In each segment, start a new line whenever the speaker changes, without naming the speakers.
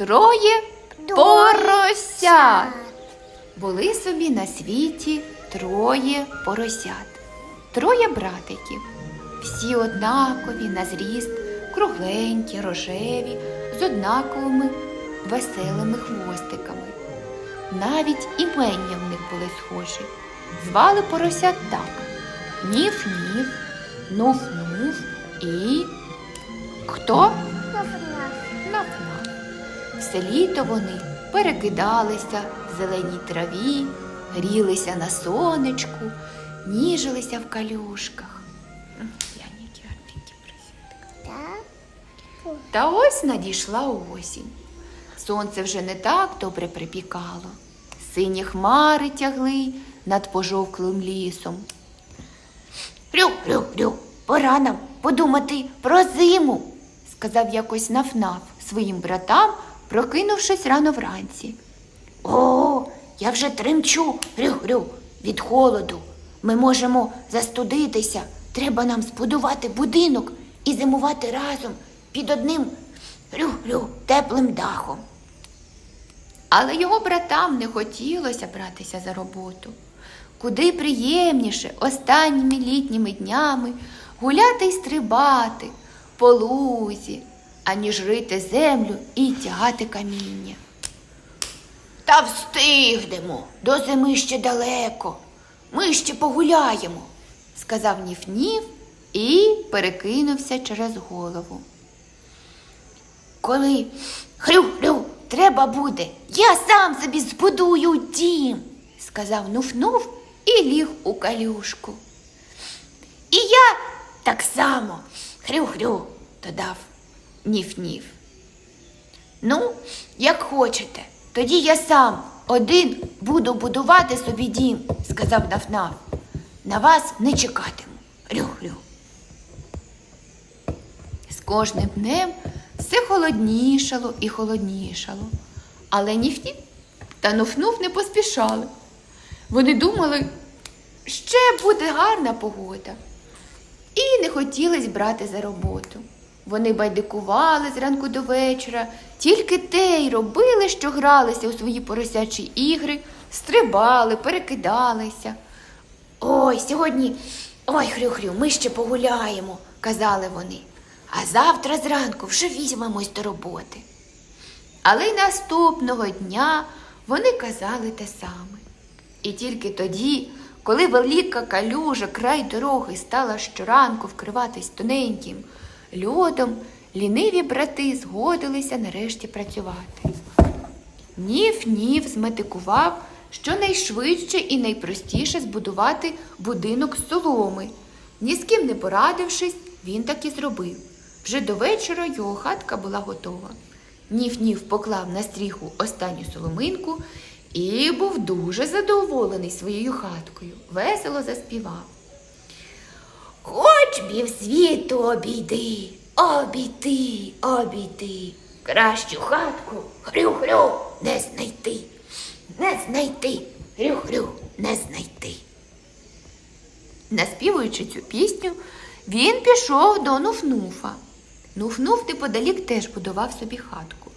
Троє поросят. Були собі на світі троє поросят, троє братиків. Всі однакові на зріст, кругленькі, рожеві, з однаковими веселими хвостиками. Навіть імення в них були схожі. Звали поросят так: Ніф-ніф, Нуф-нуф і хто? Наф-наф. Все літо вони перекидалися в зеленій траві, грілися на сонечку, ніжилися в калюшках. Та ось надійшла осінь. Сонце вже не так добре припікало. Сині хмари тягли над пожовклим лісом. Грю, грю, грю, пора нам подумати про зиму, сказав якось нафнаф своїм братам, прокинувшись рано вранці. О, я вже тремчу, грю, грю, від холоду. Ми можемо застудитися. Треба нам збудувати будинок і зимувати разом під одним грю-грю теплим дахом. Але його братам не хотілося братися за роботу. Куди приємніше останніми літніми днями гуляти й стрибати по лузі, аніж рити землю і тягати каміння. Та встигнемо, до зими ще далеко. Ми ще погуляємо, сказав Ніф-Ніф і перекинувся через голову. Коли хрю-хрю, треба буде, я сам собі збудую дім, сказав Нуф-Нуф і ліг у калюшку. І я так само хрю-хрю, додав Ніф-Ніф. Ну, як хочете, тоді я сам один буду будувати собі дім, сказав Нафнаф. На вас не чекатиму. Рю-рю. З кожним днем все холоднішало і холоднішало. Але Ніф-Ніф та Нуф-Нуф не поспішали. Вони думали, ще буде гарна погода. І не хотілось брати за роботу. Вони байдикували зранку до вечора, тільки те й робили, що гралися у свої поросячі ігри, стрибали, перекидалися. Ой, сьогодні, ой, хрю-хрю, ми ще погуляємо, казали вони. А завтра зранку вже візьмемось до роботи. Але й наступного дня вони казали те саме. І тільки тоді, коли велика калюжа край дороги стала щоранку вкриватись тоненьким льодом, ліниві брати згодилися нарешті працювати. Ніф-ніф зметикував, що найшвидше і найпростіше збудувати будинок з соломи. Ні з ким не порадившись, він так і зробив. Вже до вечора його хатка була готова. Ніф-ніф поклав на стріху останню соломинку і був дуже задоволений своєю хаткою. Весело заспівав. Хоч півсвіту обійди, обійди, обійди. Кращу хатку хрю-хрю не знайти, не знайти, хрю-хрю не знайти. Наспівуючи цю пісню, він пішов до Нуфнуфа. Нуфнуф неподалік теж будував собі хатку.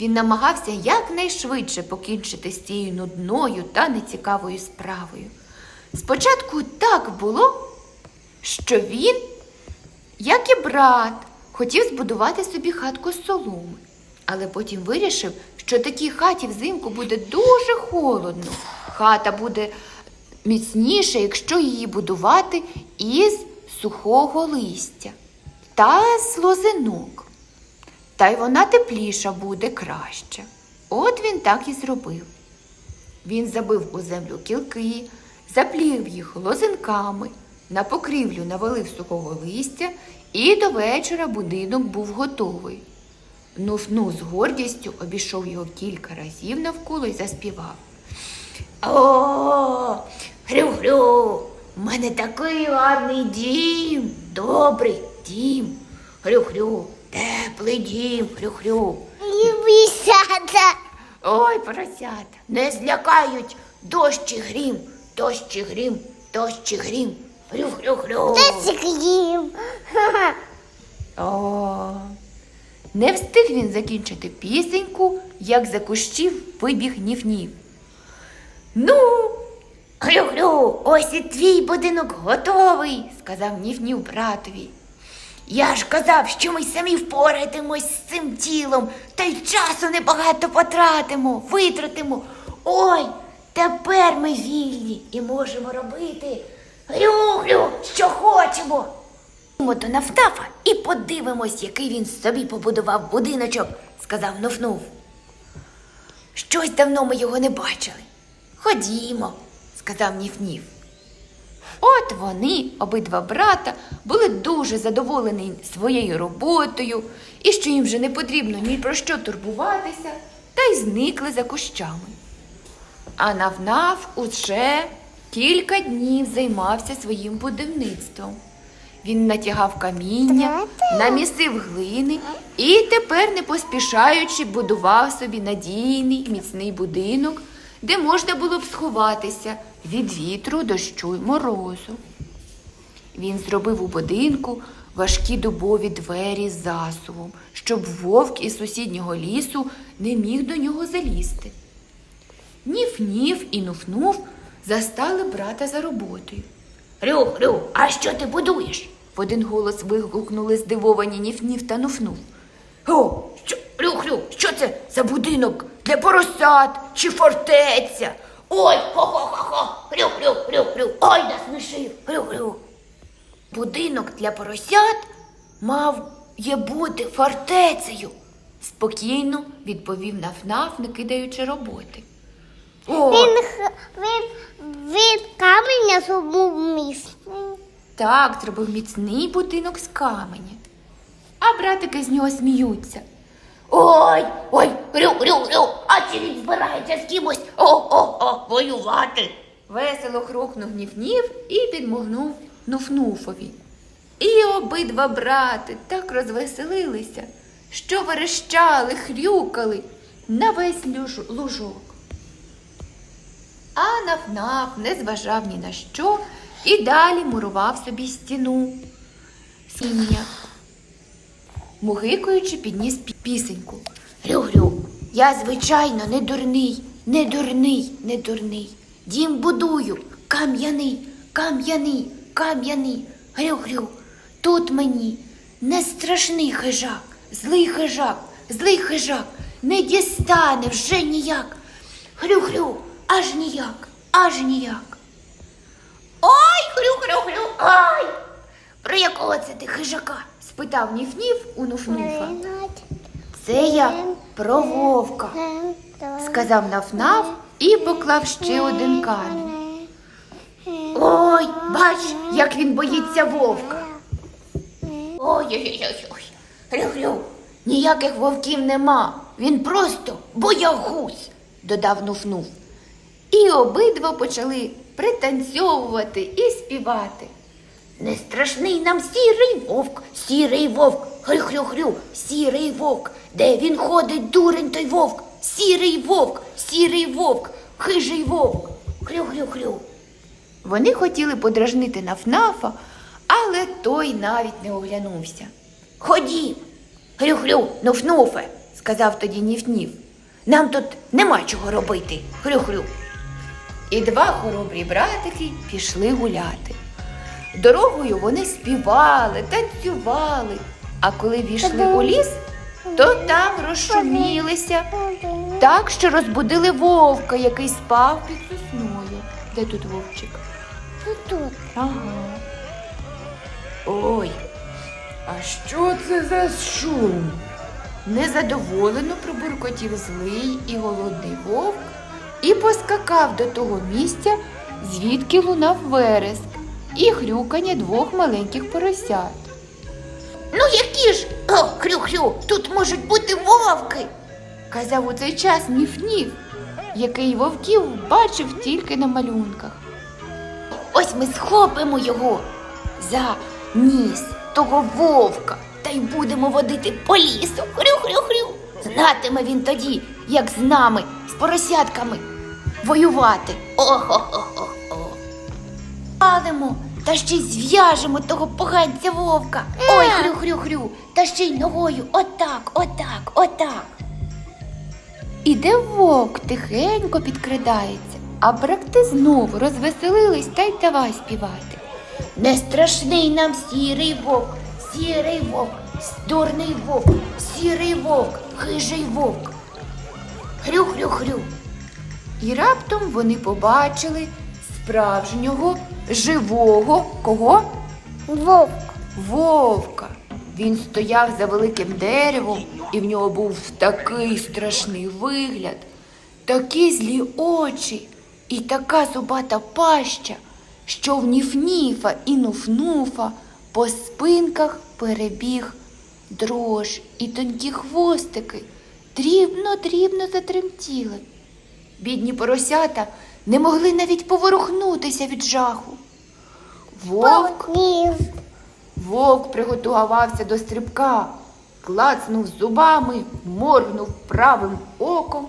Він намагався якнайшвидше покінчити з цією нудною та нецікавою справою. Спочатку так було, що він, як і брат, хотів збудувати собі хатку з соломи, але потім вирішив, що такій хаті взимку буде дуже холодно. Хата буде міцніша, якщо її будувати із сухого листя та з лозинок. Та й вона тепліша буде краще. От він так і зробив. Він забив у землю кілки, заплів їх лозинками, на покрівлю навалив сухого листя, і до вечора будинок був готовий. Нуфну з гордістю обійшов його кілька разів навколо і заспівав. О, хрю-хрю, в мене такий гарний дім, добрий дім. Хрю-хрю, теплий дім, хрю-хрю.
Лівісята.
Ой, поросята, не злякають дощ і грім, дощ і грім, дощ і грім. Хрю-хрю-хрю.
Їм.
О, Не встиг він закінчити пісеньку, як за кущів вибіг ніф-ніф. Ну, Грю-грю, ось і твій будинок готовий, сказав ніф-ніф братові. Я ж казав, що ми самі впораємось з цим тілом, та й часу небагато потратимо, витратимо. Ой, тепер ми вільні і можемо робити грю-грю, що хочемо. Ми до Нафтафа і подивимось, який він собі побудував будиночок, сказав Нуфнув. Щось давно ми його не бачили. Ходімо, сказав Ніф-Ніф. От вони, обидва брата, були дуже задоволені своєю роботою і що їм вже не потрібно ні про що турбуватися, та й зникли за кущами. А Навнав уже кілька днів займався своїм будівництвом. Він натягав каміння, намісив глини і тепер, не поспішаючи, будував собі надійний міцний будинок, де можна було б сховатися від вітру, дощу й морозу. Він зробив у будинку важкі дубові двері з засувом, щоб вовк із сусіднього лісу не міг до нього залізти. Ніф-ніф і нуф-нуф застали брата за роботою. Рю, Рю, а що ти будуєш? в один голос вигукнули здивовані Ніф-ніф та нуф-нуф. О, що, Рю, Рю, що це за будинок для поросят чи фортеця? Ой, хо-хо-хо-хо, Рю, Рю, Рю, Рю, ой, насмішив, Рю, Рю. Будинок для поросят мав є бути фортецею, спокійно відповів Наф-Наф, не кидаючи роботи. О,
Він, х- він, він каменя зробив міст.
так, зробив міцний будинок з каменя. А братики з нього сміються. Ой, ой, рю, рю, рю, а чи він збирається з кимось о-о-о воювати? Весело хрукнув Ніф-Ніф і підмогнув Нуф-Нуфові. І обидва брати так розвеселилися, що верещали, хрюкали на весь люж- лужок. А Наф-Наф не зважав ні на що і далі мурував собі стіну. Сіння. Мугикуючи, підніс пісеньку. Грю-грю, я, звичайно, не дурний, не дурний, не дурний. Дім будую, кам'яний, кам'яний, кам'яний. Грю-грю, тут мені не страшний хижак, злий хижак, злий хижак, не дістане вже ніяк. Грю-грю, аж ніяк, аж ніяк. Ой, хрю-хрю-хрю, ай! Про якого це ти хижака? спитав Ніф-Ніф у Нуф-Нуфа. Це я про вовка, сказав Наф-Наф і поклав ще один камінь. Ой, бач, як він боїться вовка. Ой-ой-ой, Хрю-хрю, ніяких вовків нема. Він просто боягуз, додав Нуф-Нуф. І обидва почали пританцьовувати і співати. Не страшний нам сірий вовк, сірий вовк, хрю-хрю-хрю, сірий вовк. Де він ходить, дурень той вовк, сірий вовк, сірий вовк, хижий вовк, хрю-хрю-хрю. Вони хотіли подражнити Нафнафа, але той навіть не оглянувся. Ходім, хрю-хрю, нуф-нуфе, сказав тоді Ніф-Ніф. Нам тут нема чого робити, хрю-хрю. І два хоробрі братики пішли гуляти. Дорогою вони співали, танцювали, а коли війшли у ліс, то там розшумілися, так що розбудили вовка, який спав під сосною. Де тут вовчик?
Тут.
Ага. Ой, а що це за шум? Незадоволено пробуркотів злий і голодний вовк і поскакав до того місця, звідки лунав вереск і хрюкання двох маленьких поросят. Ну, які ж, о, хрю-хрю, тут можуть бути вовки, казав у цей час Ніф-Ніф, який вовків бачив тільки на малюнках. Ось ми схопимо його за ніс того вовка та й будемо водити по лісу. Хрю-хрю-хрю. Знатиме він тоді, як з нами, з поросятками, воювати. О-хо-хо-хо-хо. Палимо та ще й зв'яжемо того поганця вовка. Ой, хрю-хрю-хрю, та ще й ногою. Отак, отак, отак. Іде вовк, тихенько підкрадається, а бракти знову розвеселились та й давай співати. Не страшний нам сірий вовк, сірий вовк, дурний вовк, сірий вовк, хижий вовк. Хрю-хрю-хрю. І раптом вони побачили справжнього, живого кого?
Вовк.
Вовка. Він стояв за великим деревом, і в нього був такий страшний вигляд, такі злі очі і така зубата паща, що в ніф-ніфа і нуф-нуфа по спинках перебіг дрож і тонкі хвостики дрібно-дрібно затремтіли. Бідні поросята не могли навіть поворухнутися від жаху. Вовк Вовк приготувався до стрибка, клацнув зубами, моргнув правим оком,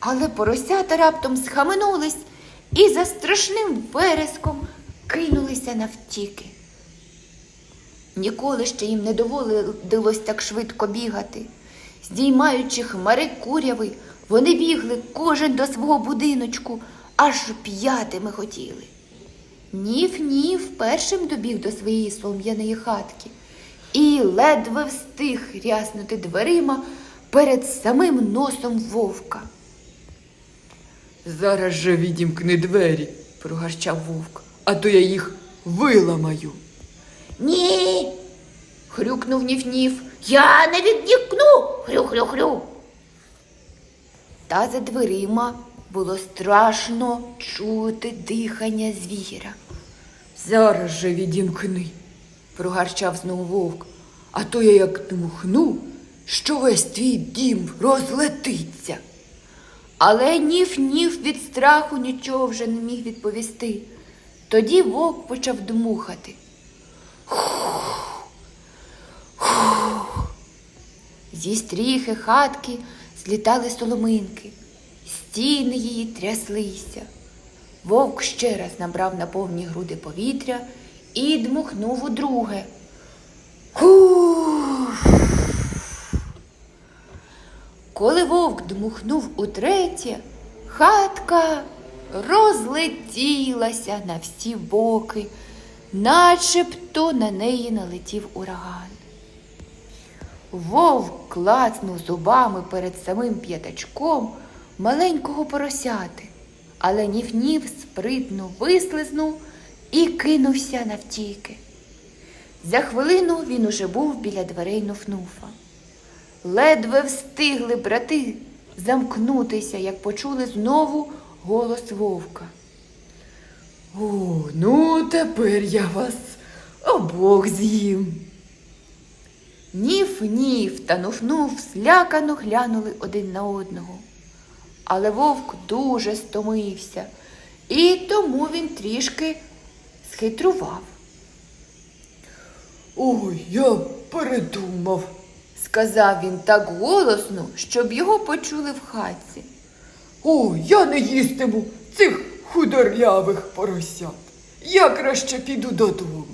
але поросята раптом схаменулись і за страшним вереском кинулися навтіки. Ніколи ще їм не доводилось так швидко бігати. Здіймаючи хмари куряви, вони бігли кожен до свого будиночку, аж п'ятими хотіли. Ніф-ніф першим добіг до своєї солом'яної хатки і ледве встиг ряснути дверима перед самим носом вовка.
Зараз же відімкни двері, прогарчав вовк, а то я їх виламаю.
Ні. хрюкнув Ніф-Ніф. Я не віддікну. Хрю-хрю-хрю. Та за дверима було страшно чути дихання звіра.
Зараз же відімкни, прогарчав знову вовк, а то я як дмухну, що весь твій дім розлетиться.
Але ніф-ніф від страху нічого вже не міг відповісти. Тоді вовк почав дмухати. Зі стріхи хатки злітали соломинки, стіни її тряслися. Вовк ще раз набрав на повні груди повітря і дмухнув удруге. Хух. Коли вовк дмухнув утретє, хатка розлетілася на всі боки, начебто на неї налетів ураган. Вовк клацнув зубами перед самим п'ятачком маленького поросяти, але ніф-ніф спритно вислизнув і кинувся навтіки. За хвилину він уже був біля дверей Нуфнуфа. Ледве встигли брати замкнутися, як почули знову голос вовка.
О, ну тепер я вас обох з'їм.
Ніф-ніф та нуфнув злякано глянули один на одного. Але вовк дуже стомився, і тому він трішки схитрував.
Ой, я передумав.
Сказав він так голосно, щоб його почули в хатці.
О, я не їстиму цих худорлявих поросят. Я краще піду додому.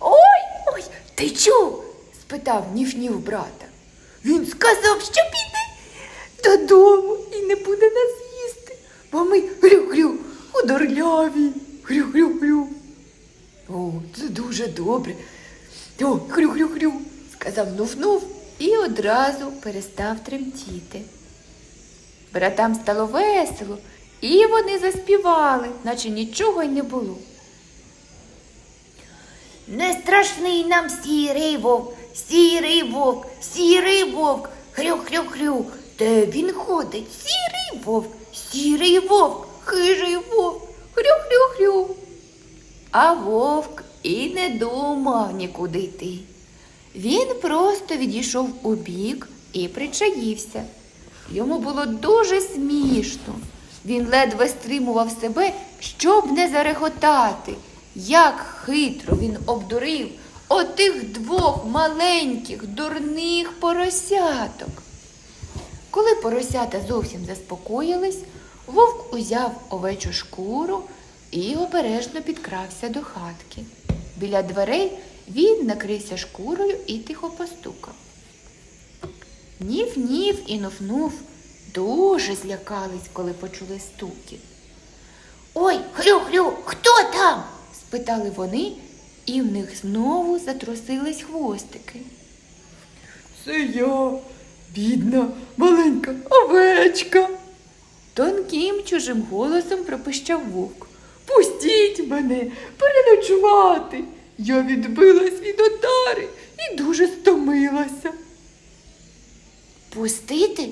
Ой, ой, ти чув? Спитав Ніф-Ніф брата. Він сказав, що піде додому і не буде нас їсти, бо ми грю-грю, худорляві, грю-грю-грю.
О, це дуже добре.
О, хрю-хрю-хрю, сказав нуф-нуф і одразу перестав тремтіти. Братам стало весело, і вони заспівали, наче нічого й не було. Не страшний нам сірий вовк, сірий вовк, сірий вовк, хрю-хрю-хрю. Де він ходить? Сірий вовк, сірий вовк, хижий вовк, хрю-хрю-хрю. А вовк і не думав нікуди йти. Він просто відійшов у бік і причаївся. Йому було дуже смішно. Він ледве стримував себе, щоб не зареготати, як хитро він обдурив отих двох маленьких дурних поросяток. Коли поросята зовсім заспокоїлись, вовк узяв овечу шкуру і обережно підкрався до хатки. Біля дверей він накрився шкурою і тихо постукав. Нів-нів і нуф-нуф дуже злякались, коли почули стукіт. Ой, хрю-хрю, хто там? спитали вони, і в них знову затрусились хвостики.
Це я, бідна, маленька овечка.
Тонким чужим голосом пропищав вовк.
Пустіть мене переночувати. Я відбилась від отари і дуже стомилася.
Пустити?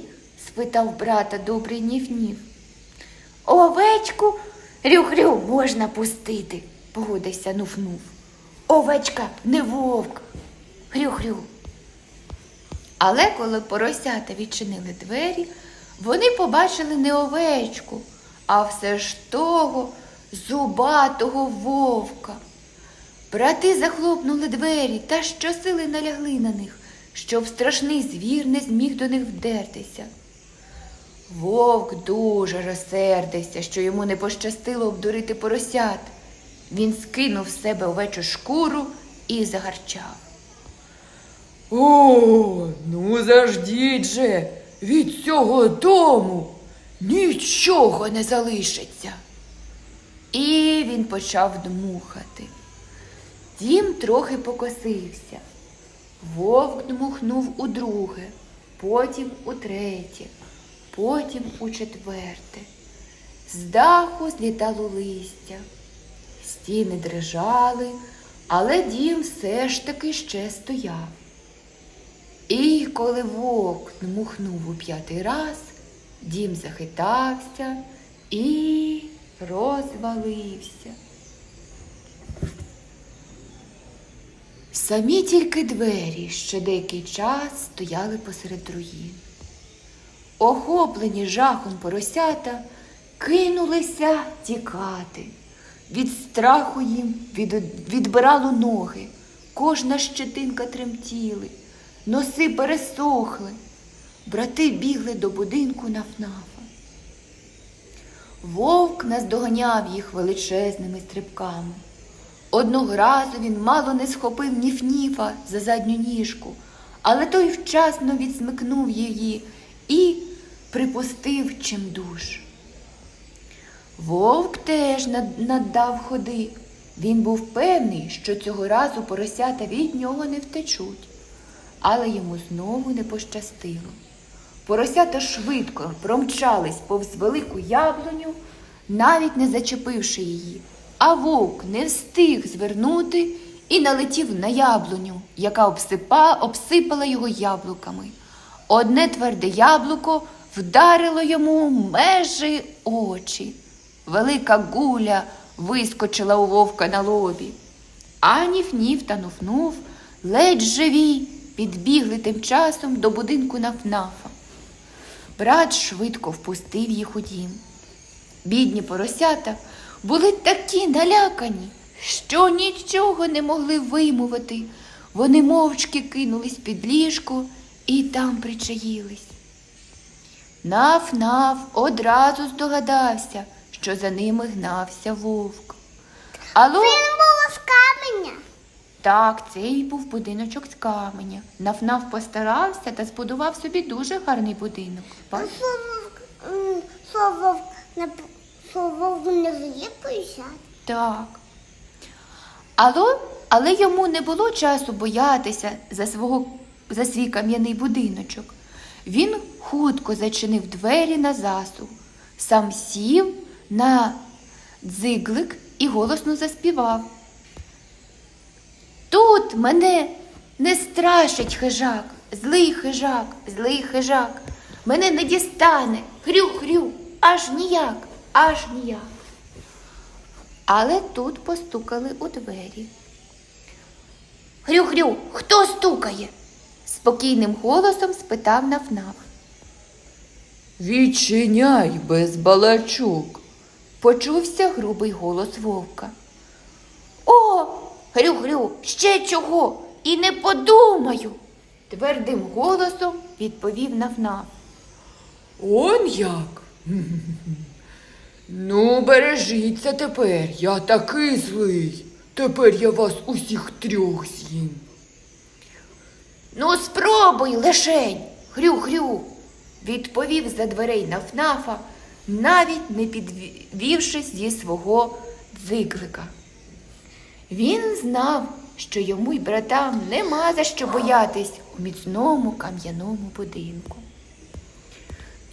спитав брата добрий ніф-ніф. Овечку рю-хрю можна пустити, погодився нуф-нуф. Овечка не вовк. Хрю-хрю. Але коли поросята відчинили двері, вони побачили не овечку, а все ж того зубатого вовка. Брати захлопнули двері та щосили налягли на них, щоб страшний звір не зміг до них вдертися. Вовк дуже розсердився, що йому не пощастило обдурити поросят. Він скинув з себе овечу шкуру і загарчав.
О, ну заждіть же, від цього дому нічого не залишиться.
І він почав дмухати. Дім трохи покосився. Вовк дмухнув удруге, потім у третє, потім у четверте. З даху злітало листя, стіни дрижали, але дім все ж таки ще стояв. І коли вовк дмухнув у п'ятий раз, дім захитався і розвалився. Самі тільки двері ще деякий час стояли посеред руїн. Охоплені жахом поросята кинулися тікати. Від страху їм від, відбирало ноги, кожна щетинка тремтіли, носи пересохли. Брати бігли до будинку нафнафа. Вовк наздоганяв їх величезними стрибками. Одного разу він мало не схопив ніф-ніфа за задню ніжку, але той вчасно відсмикнув її і припустив чимдуж. Вовк теж над- наддав ходи. Він був певний, що цього разу поросята від нього не втечуть, але йому знову не пощастило. Поросята швидко промчались повз велику яблуню, навіть не зачепивши її. А вовк не встиг звернути і налетів на яблуню, яка обсипа, обсипала його яблуками. Одне тверде яблуко вдарило йому межі очі. Велика гуля вискочила у вовка на лобі. А ніф-ніф та нуф-нуф, ледь живі, підбігли тим часом до будинку нафнафа. Брат швидко впустив їх у дім. Бідні поросята були такі налякані, що нічого не могли вимовити. Вони мовчки кинулись під ліжко і там причаїлись. Наф-наф одразу здогадався, що за ними гнався вовк. Алло,
Він був з каменя.
так, цей був будиночок з каменя. Наф-наф постарався та збудував собі дуже гарний будинок. Бач?
що вовк, не, п- вовк не зліпився?
Так. Але, але йому не було часу боятися за, свого, за свій кам'яний будиночок. Він хутко зачинив двері на засув, сам сів на дзиглик і голосно заспівав. Тут мене не страшить хижак, злий хижак, злий хижак. Мене не дістане, хрю-хрю, аж ніяк, аж ніяк. Але тут постукали у двері. Хрю-хрю, хто стукає? спокійним голосом спитав Нафнаф.
Відчиняй без балачок.
Почувся грубий голос вовка. О, Хрю-хрю, ще чого? І не подумаю. Твердим голосом відповів Нафнаф.
Он як? Ну, бережіться тепер, я такий злий. Тепер я вас усіх трьох з'їм.
Ну, спробуй лишень, хрю-хрю, відповів за дверей Нафнафа, навіть не підвівшись зі свого дзиглика. Він знав, що йому й братам нема за що боятись у міцному кам'яному будинку.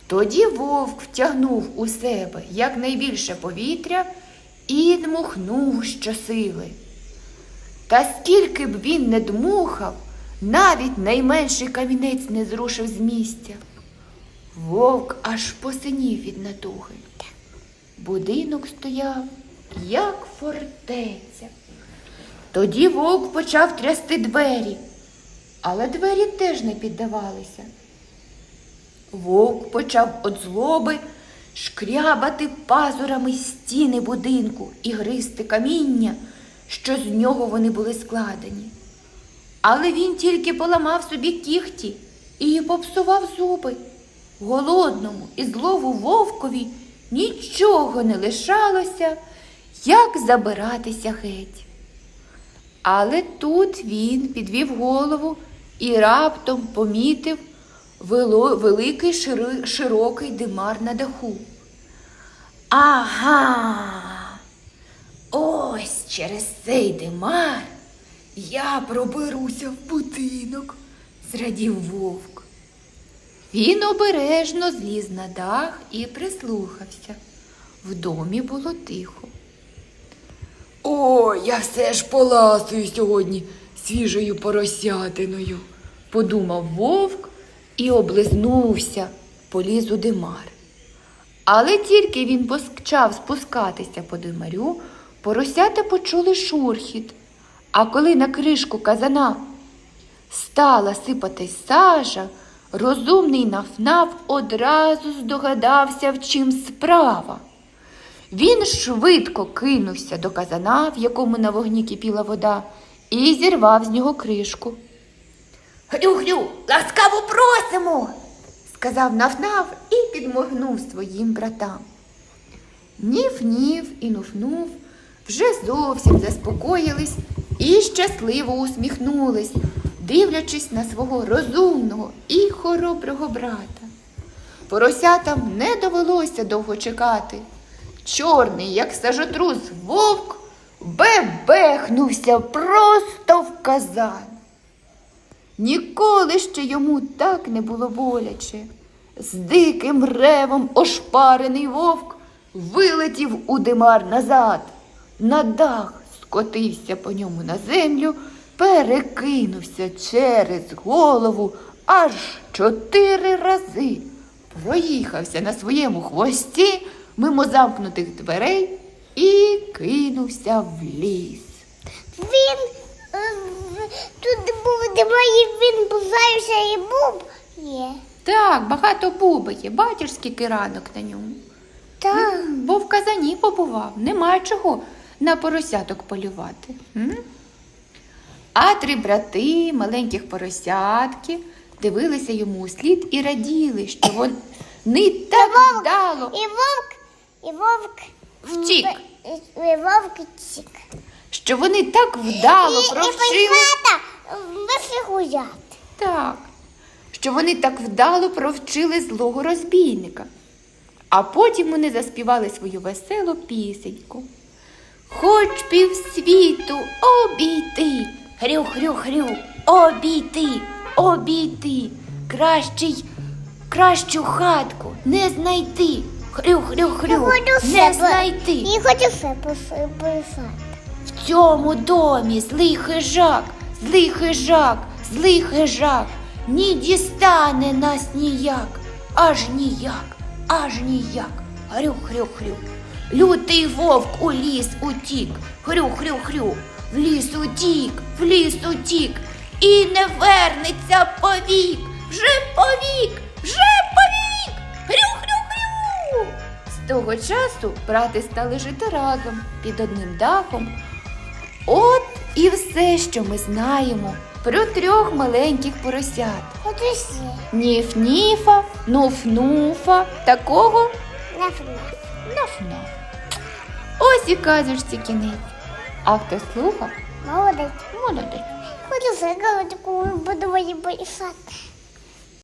Тоді вовк втягнув у себе якнайбільше повітря і дмухнув щосили. Та скільки б він не дмухав, навіть найменший камінець не зрушив з місця. Вовк аж посинів від натуги. Будинок стояв, як фортеця. Тоді вовк почав трясти двері, але двері теж не піддавалися. Вовк почав од злоби шкрябати пазурами стіни будинку і гризти каміння, що з нього вони були складені. Але він тільки поламав собі кіхті і попсував зуби. Голодному і злову вовкові нічого не лишалося, як забиратися геть. Але тут він підвів голову і раптом помітив великий широкий димар на даху. Ага, ось через цей димар я проберуся в будинок, зрадів вовк. Він обережно зліз на дах і прислухався. В домі було тихо.
О, я все ж поласую сьогодні свіжою поросятиною.
подумав вовк і облизнувся, поліз у димар. Але тільки він почав спускатися по димарю, поросята почули шурхіт. А коли на кришку казана стала сипатись сажа, розумний нафнаф одразу здогадався, в чим справа. Він швидко кинувся до казана, в якому на вогні кипіла вода, і зірвав з нього кришку. Грю-грю, ласкаво просимо, сказав Нафнаф і підморгнув своїм братам. Ніф-ніф і нуф-нуф вже зовсім заспокоїлись і щасливо усміхнулись, дивлячись на свого розумного і хороброго брата. Поросятам не довелося довго чекати. Чорний, як сажотрус вовк, бебехнувся просто в казан. Ніколи ще йому так не було боляче. З диким ревом ошпарений вовк вилетів у димар назад. На дах скотився по ньому на землю, перекинувся через голову аж чотири рази. Проїхався на своєму хвості мимо замкнутих дверей і кинувся в ліс.
Він е, тут був немає, він бузаєвся і був. Є.
Так, багато буби є, бачиш, скільки ранок на ньому.
Так.
Бо в казані побував, нема чого на поросяток полювати. М? А три брати, маленьких поросятки, дивилися йому у слід і раділи, що вони так вдало.
І вовк, і вовк
Втік.
І, і вовк втік.
Що вони так вдало
і, і
провчили. Так, що вони так вдало провчили злого розбійника. А потім вони заспівали свою веселу пісеньку. Хоч півсвіту обійти, хрю-хрю-хрю, обійти, обійти, кращий, кращу хатку не знайти, хрю-хрю-хрю, не знайти.
І хочу все писати.
В цьому домі злий хижак, злий хижак, злий хижак, ні дістане нас ніяк, аж ніяк, аж ніяк. Хрю-хрю-хрю. Лютий вовк у ліс утік, хрю-хрю-хрю, в ліс утік, в ліс утік, і не вернеться повік, вже повік, вже повік, хрю-хрю-хрю. З того часу брати стали жити разом під одним дахом. От і все, що ми знаємо про трьох маленьких поросят.
Хочу все.
Ніф-ніфа, нуф-нуфа, такого
Наф-наф.
Наф-наф. Ось і казочці кінець. А хто слухав,
Молодець.
молодець.
Хочу за таку буду мені писати.